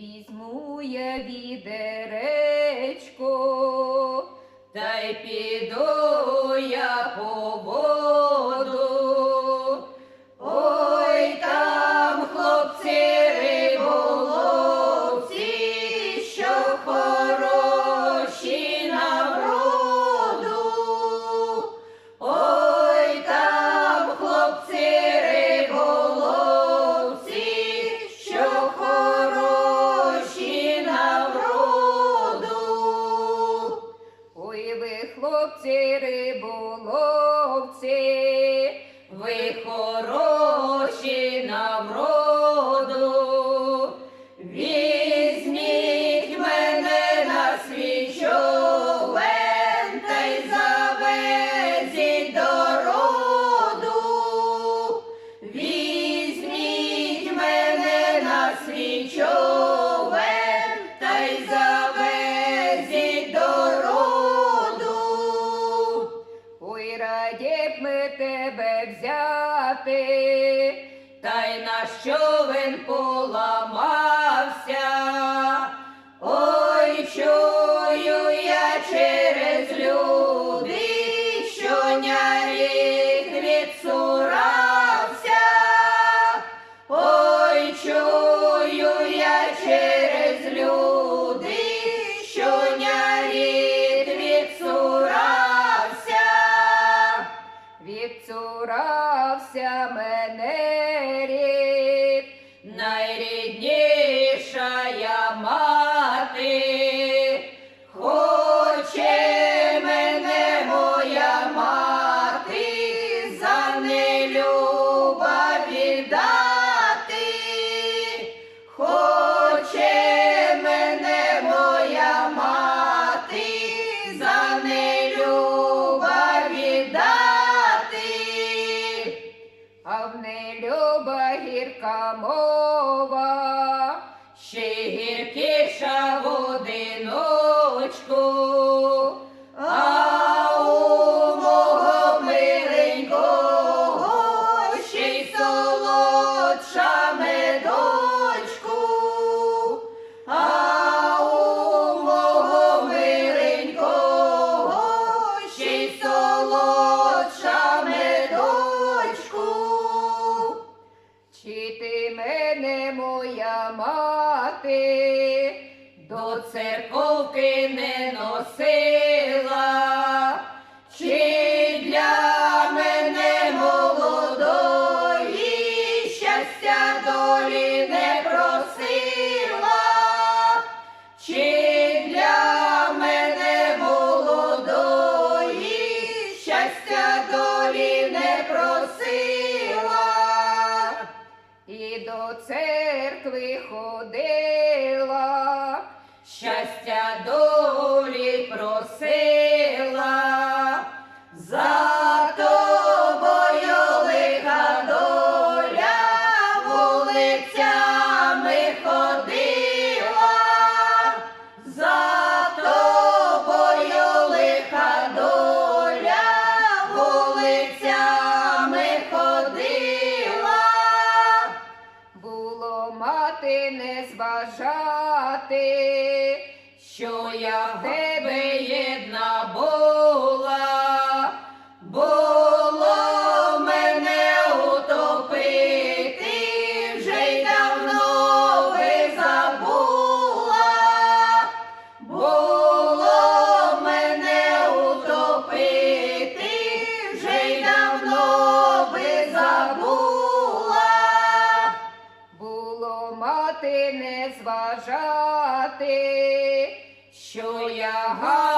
візьму я відеречко. хлопці, риболовці, ви хороші на вроді. та й на що він поламався, ой, чую я через люди, що нярік відсурався, ой, чую я через люди, що нярік відсурався, відсурався мене. мене моя мати, до церковки не носила. ходила, щастя долі просила, за тобою лиха доля вулицями ходила. не зважати, що я в тебе єдна Бог. зважати, не зважати, що я гарна.